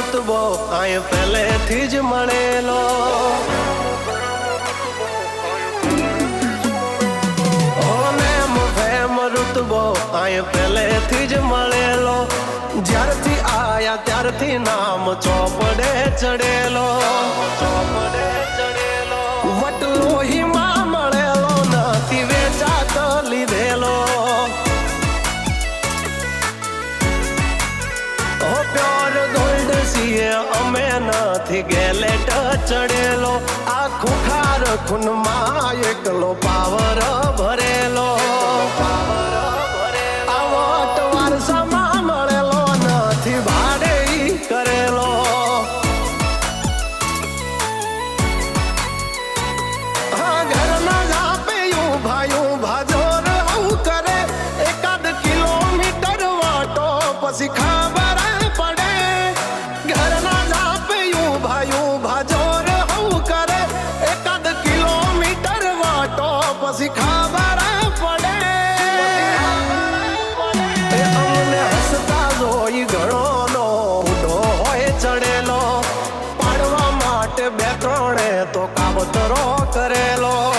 ઋતુબો આય પહેલેથી જ મળેલો આય પહેલેથી જ મળેલો જ્યારથી આયા ત્યારથી નામ ચોપડે ચડેલો. ચોપડે ચડેલો વટલો નથી ગેલેટ ચડેલો આખું ખાર ખૂનમાં એકલો પાવર ભરેલો. પછી ભરેલો પડે. અમને હસતા હોય ચડેલો. પાડવા માટે બે ત્રણે તો કાવતરો કરેલો.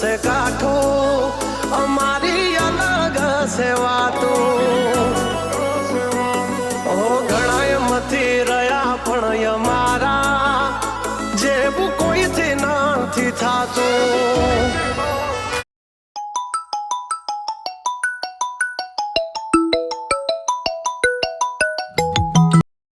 છે કાઠો અમારી અલગ છે વાતો ઓ ઘણા મથી રહ્યા પણ અમારા જેવું કોઈથી નથી થાતું